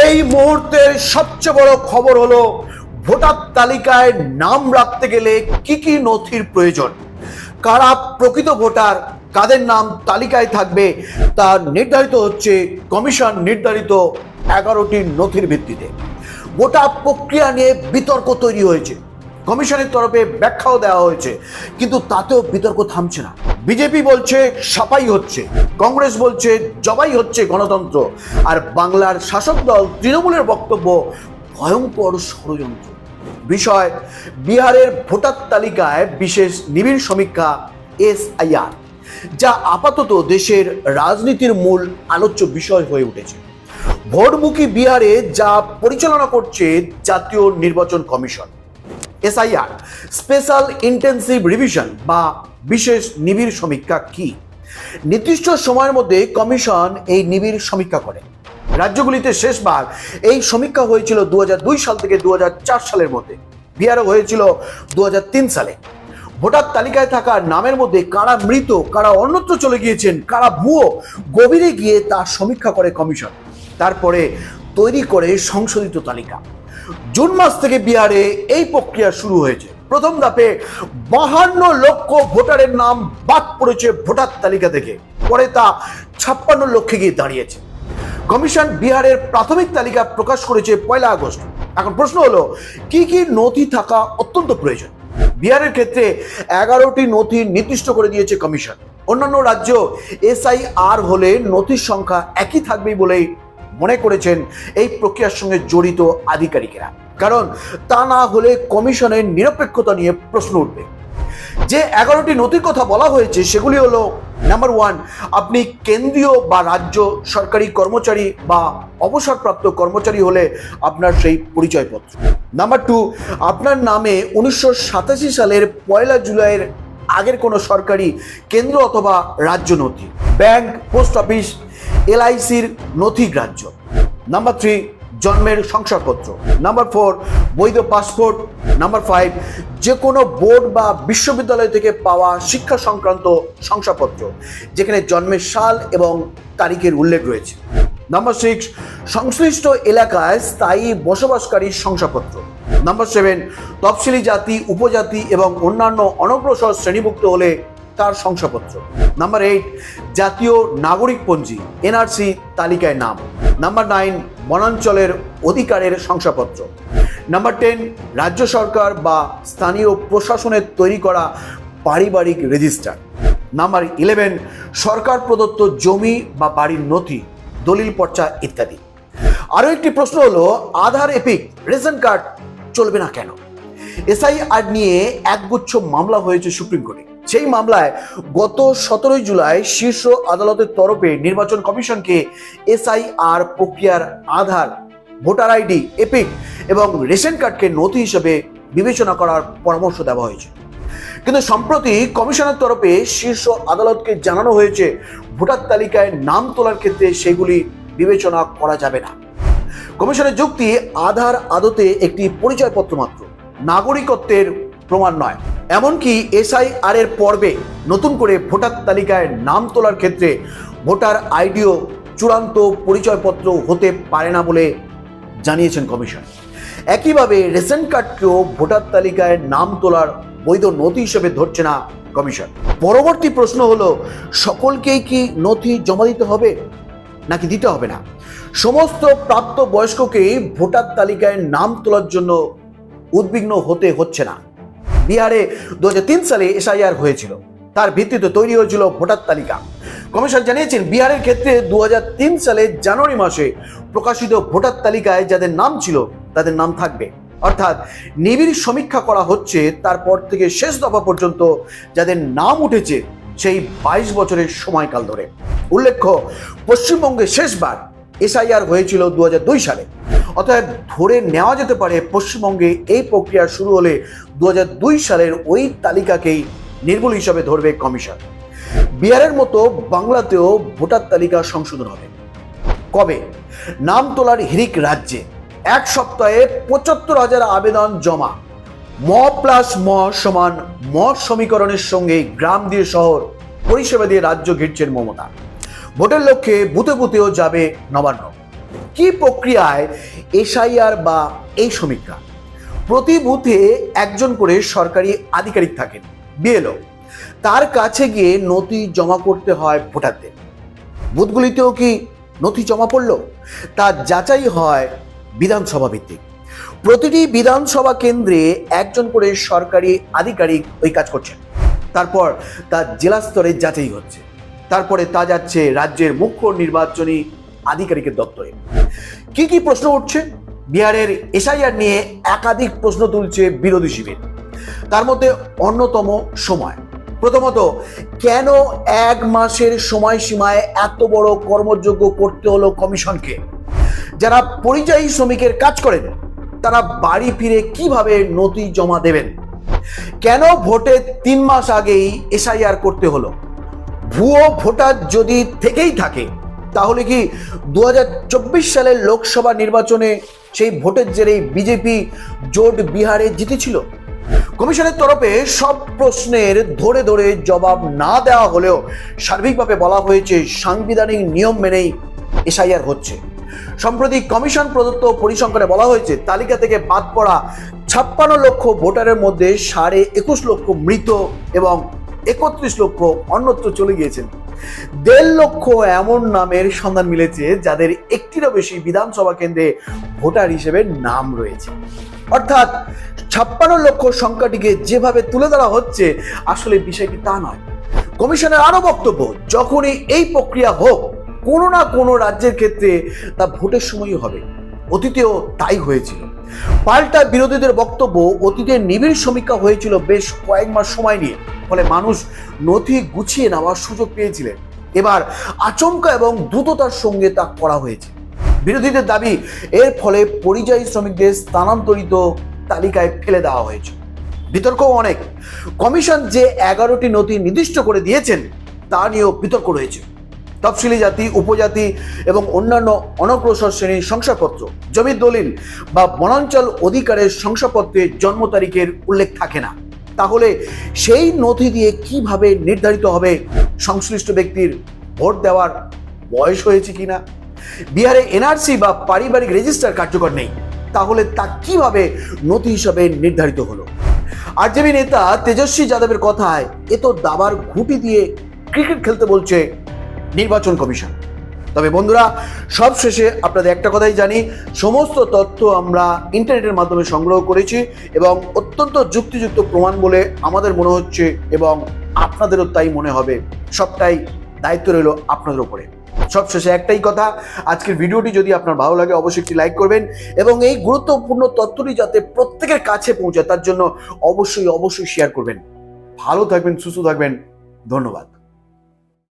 এই মুহূর্তের সবচেয়ে বড় খবর হলো, ভোটার তালিকায় নাম রাখতে গেলে কি কি নথির প্রয়োজন? কারা প্রকৃত ভোটার, কাদের নাম তালিকায় থাকবে, তা নির্ধারিত হচ্ছে কমিশন নির্ধারিত এগারোটি নথির ভিত্তিতে। গোটা প্রক্রিয়া নিয়ে বিতর্ক তৈরি হয়েছে। কমিশনের তরফে ব্যাখ্যাও দেওয়া হয়েছে। কিন্তু তাতেও বিতর্ক থামছে না। বিজেপি বলছে সাফাই হচ্ছে। কংগ্রেস বলছে জবাই হচ্ছে গণতন্ত্র। আর বাংলার শাসক দল তৃণমূলের বক্তব্য ভয়ঙ্কর ষড়যন্ত্র। বিষয়, বিহারের ভোটার তালিকায় বিশেষ নিবিড় সমীক্ষা এসআইআর, যা আপাতত দেশের রাজনীতির মূল আলোচ্য বিষয় হয়ে উঠেছে। ভোটমুখী বিহারে যা পরিচালনা করছে জাতীয় নির্বাচন commission. SIR special intensive revision বা বিশেষ নিবিড় সমীক্ষা কি? নির্দিষ্ট সময়ের মধ্যে কমিশন এই নিবিড় সমীক্ষা করে। রাজ্যগুলিতে শেষবার এই সমীক্ষা হয়েছিল দুহাজার দুই সাল থেকে দুহাজার চার সালের মধ্যে। বিহারে হয়েছিল দুহাজার তিন সালে। ভোটার তালিকায় থাকা নামের মধ্যে কারা মৃত, কারা অন্যত্র চলে গিয়েছেন, কারা ভুয়ো, গভীরে গিয়ে তা সমীক্ষা করে কমিশন। তারপরে তৈরি করে সংশোধিত তালিকা। জুন মাস থেকে বিহারে এই প্রক্রিয়া শুরু হয়েছে। প্রথম ধাপে বাহান্ন লক্ষ ভোটারের নাম বাদ পড়েছে ভোটার তালিকা থেকে। পরে তা ছাপ্পান্ন লক্ষে গিয়ে দাঁড়িয়েছে। কমিশন বিহারের প্রাথমিক তালিকা প্রকাশ করেছে পয়লা আগস্ট। এখন প্রশ্ন হলো, কি কি নথি থাকা অত্যন্ত প্রয়োজন? বিহারের ক্ষেত্রে এগারোটি নথি নির্দিষ্ট করে দিয়েছে কমিশন। অন্যান্য রাজ্য এসআইআর হলে নথির সংখ্যা একই থাকবে বলেই মনে করেছেন এই প্রক্রিয়ার সঙ্গে জড়িত আধিকারিকেরা। কারণ তা না হলে কমিশনের নিরপেক্ষতা নিয়ে প্রশ্ন উঠবে। যে এগারোটি নথির কথা বলা হয়েছে, সেগুলি হলো নাম্বার ওয়ান আপনি কেন্দ্রীয় বা রাজ্য সরকারি কর্মচারী বা অবসরপ্রাপ্ত কর্মচারী হলে আপনার সেই পরিচয়পত্র। নাম্বার টু আপনার নামে উনিশশো সাতাশি সালের পয়লা জুলাইয়ের আগের কোনো সরকারি কেন্দ্র অথবা রাজ্য নথি। ব্যাংক পোস্ট অফিস এলআইসির নথি গ্রাহ্য। নাম্বার থ্রি, জন্মের শংসাপত্র নাম্বার ফোর, বৈধ পাসপোর্ট। নাম্বার ফাইভ যে কোনো বোর্ড বা বিশ্ববিদ্যালয় থেকে পাওয়া শিক্ষা সংক্রান্ত শংসাপত্র, যেখানে জন্মের সাল এবং তারিখের উল্লেখ রয়েছে। নাম্বার সিক্স, সংশ্লিষ্ট এলাকায় স্থায়ী বসবাসকারী শংসাপত্র। নাম্বার সেভেন, তফসিলি জাতি, উপজাতি এবং অন্যান্য অনগ্রসর শ্রেণীভুক্ত হলে তার শংসাপত্র। নাম্বার এইট জাতীয় নাগরিক পঞ্জি এনআরসি তালিকায় নাম। নাম্বার নাইন বনাঞ্চলের অধিকারের শংসাপত্র। নাম্বার টেন রাজ্য সরকার বা স্থানীয় প্রশাসনের তৈরি করা পারিবারিক রেজিস্টার। নাম্বার ইলেভেন সরকার প্রদত্ত জমি বা বাড়ির নথি, দলিল পর্চা ইত্যাদি। আরও একটি প্রশ্ন হলো, আধার এপিক, রেশন কার্ড চলবে না কেন? এসআইআর নিয়ে একগুচ্ছ মামলা হয়েছে সুপ্রিম কোর্টে। সেই মামলায় গত সতেরোই জুলাই শীর্ষ আদালতের তরফে নির্বাচন কমিশনকে এসআইআর প্রক্রিয়ার আধার, ভোটার আইডি, এপিক এবং রেশন কার্ডকে নথি হিসেবে বিবেচনা করার পরামর্শ দেওয়া হয়েছে। কিন্তু সম্প্রতি কমিশনের তরফে শীর্ষ আদালতকে জানানো হয়েছে, ভোটার তালিকায় নাম তোলার ক্ষেত্রে সেগুলি বিবেচনা করা যাবে না। কমিশনের যুক্তি, আধার আদতে একটি পরিচয়পত্র মাত্র, নাগরিকত্বের প্রমাণ নয়। এমনকি এসআইআর এর পর্বে নতুন করে ভোটার তালিকায় নাম তোলার ক্ষেত্রে ভোটার আইডিও চূড়ান্ত পরিচয়পত্র হতে পারে না বলে জানিয়েছেন কমিশন। একইভাবে রেশন কার্ডকেও ভোটার তালিকায় নাম তোলার বৈধ নথি হিসেবে ধরছে না কমিশন। পরবর্তী প্রশ্ন হলো, সকলকেই কি নথি জমা দিতে হবে? নাকি দিতে হবে না? সমস্ত প্রাপ্ত বয়স্ককেই ভোটার তালিকায় নাম তোলার জন্য উদ্বিগ্ন হতে হচ্ছে না। বিহারে দু হাজার তিন সালে এসআইআর হয়েছিল। তার ভিত্তিতে তৈরি হয়েছিল ভোটার তালিকা। কমিশন জানিয়েছেন, বিহারের ক্ষেত্রে দু সালে জানুয়ারি মাসে প্রকাশিত ভোটার তালিকায় যাদের নাম ছিল, তাদের নাম থাকবে। অর্থাৎ নিবিড় সমীক্ষা করা হচ্ছে, তারপর থেকে শেষ দফা পর্যন্ত যাদের নাম উঠেছে, সেই বাইশ বছরের সময়কাল ধরে। উল্লেখ্য, পশ্চিমবঙ্গে শেষবার এসআইআর হয়েছিল দু হাজার দুই সালে। অতএব ধরে নেওয়া যেতে পারে, পশ্চিমবঙ্গে এই প্রক্রিয়া শুরু হলে দু হাজার দুই সালের ওই তালিকাকেই নির্ভুল হিসাবে ধরবে কমিশন। বিহারের মতো বাংলাতেও ভোটার তালিকা সংশোধন হবে। কবে? নাম তোলার হিরিক রাজ্যে। এক সপ্তাহে পঁচাত্তর হাজার আবেদন জমা। ম প্লাস ম সমান ম সমীকরণের সঙ্গে গ্রাম দিয়ে শহর, পরিষেবা দিয়ে রাজ্য ঘিরছেন মমতা। ভোটের লক্ষ্যে বুথে বুথেও যাবে নবান্ন। কি প্রক্রিয়ায় এসআইআর বা এই সমীক্ষা প্রতি বুথে একজন করে সরকারি আধিকারিক থাকেন, বিএলও। তার কাছে গিয়ে নথি জমা করতে হয় ভোটারদের। বুথগুলিতেও কি নথি জমা পড়ল? তা যাচাই হয় বিধানসভা ভিত্তিক। প্রতিটি বিধানসভা কেন্দ্রে একজন করে সরকারি আধিকারিক ওই কাজ করছেন। তারপর তা জেলা স্তরে যাচাই হচ্ছে। তারপরে তা যাচ্ছে রাজ্যের মুখ্য নির্বাচনী আধিকারিকের দপ্তরে। কি কি প্রশ্ন উঠছে? বিহারের এসআইআর নিয়ে একাধিক প্রশ্ন তুলছে বিরোধী শিবির। তার মধ্যে অন্যতম সময়। প্রথমত, কেন এক মাসের সময়সীমায় এত বড় কর্মযোগ্য করতে হলো কমিশনকে? যারা পরিযায়ী শ্রমিকের কাজ করেন, তারা বাড়ি ফিরে কীভাবে নথি জমা দেবেন? কেন ভোটে তিন মাস আগেই এসআইআর করতে হলো? ভুয়ো ভোটার যদি থেকেই থাকে তাহলে কি দু হাজার চব্বিশ সালের লোকসভা নির্বাচনে সেই ভোটের জেরেই বিজেপি জোট বিহারে জিতেছিল? কমিশনের তরফে সব প্রশ্নের ধরে ধরে জবাব না দেওয়া হলেও সার্বিকভাবে বলা হয়েছে সাংবিধানিক নিয়ম মেনেই এসআইআর হচ্ছে। সম্প্রতি কমিশন প্রদত্ত পরিসংখ্যানে বলা হয়েছে, তালিকা থেকে বাদ পড়া ছাপ্পান্ন লক্ষ ভোটারের মধ্যে সাড়ে একুশ লক্ষ মৃত এবং একত্রিশ লক্ষ অন্যত্র চলে গিয়েছেন। দেড় লক্ষ এমন নামের সন্ধান মিলেছে যাদের একটিরও বেশি বিধানসভা কেন্দ্রে ভোটার হিসেবে নাম রয়েছে। অর্থাৎ ছাপ্পান্ন লক্ষ সংখ্যাটিকে যেভাবে তুলে ধরা হচ্ছে, আসলে বিষয়টি তা নয়। কমিশনের আরও বক্তব্য, যখনই এই প্রক্রিয়া হোক, কোনো না কোনো রাজ্যের ক্ষেত্রে তা ভোটের সময়ই হবে। অতীতেও তাই হয়েছিল। পাল্টা বিরোধীদের বক্তব্য অতীতের নিবিড় সমীক্ষা হয়েছিল বেশ কয়েক মাস সময় নিয়ে। ফলে মানুষ নথি গুছিয়ে নেওয়ার সুযোগ পেয়েছিলেন। এবার আচমকা এবং দ্রুততার সঙ্গে তা করা হয়েছে। বিরোধীদের দাবি, এর ফলে পরিযায়ী শ্রমিকদের স্থানান্তরিত তালিকায় ফেলে দেওয়া হয়েছে। বিতর্কও অনেক। কমিশন যে এগারোটি নথি নির্দিষ্ট করে দিয়েছেন, তা নিয়েও বিতর্ক রয়েছে। তফসিলি জাতি, উপজাতি এবং অন্যান্য অনগ্রসর শ্রেণির শংসাপত্র। জমির দলিল বা বনাঞ্চল অধিকারের শংসাপত্রে জন্ম তারিখের উল্লেখ থাকে না। তাহলে সেই নথি দিয়ে কীভাবে নির্ধারিত হবে সংশ্লিষ্ট ব্যক্তির ভোট দেওয়ার বয়স হয়েছে কিনা? বিহারে এনআরসি বা পারিবারিক রেজিস্টার কার্যকর নেই। তাহলে তা কীভাবে নথি হিসাবে নির্ধারিত হলো? আরজেপি নেতা তেজস্বী যাদবের কথায় এ তো দাবার ঘুটি দিয়ে ক্রিকেট খেলতে বলছে নির্বাচন কমিশন। তবে বন্ধুরা সব শেষে আপনাদের একটা কথাই জানি, সমস্ত তথ্য আমরা ইন্টারনেটের মাধ্যমে সংগ্রহ করেছি এবং অত্যন্ত যুক্তিযুক্ত প্রমাণ বলে আমাদের মনে হচ্ছে এবং আপনাদেরও তাই মনে হবে। সবটাই দায়িত্ব রইল আপনাদের উপরে। সব শেষে একটাই কথা, আজকের ভিডিওটি যদি আপনার ভালো লাগে অবশ্যই একটি লাইক করবেন এবং এই গুরুত্বপূর্ণ তথ্যটি যাতে প্রত্যেকের কাছে পৌঁছায়, তার জন্য অবশ্যই অবশ্যই শেয়ার করবেন। ভালো থাকবেন, সুস্থ থাকবেন, ধন্যবাদ।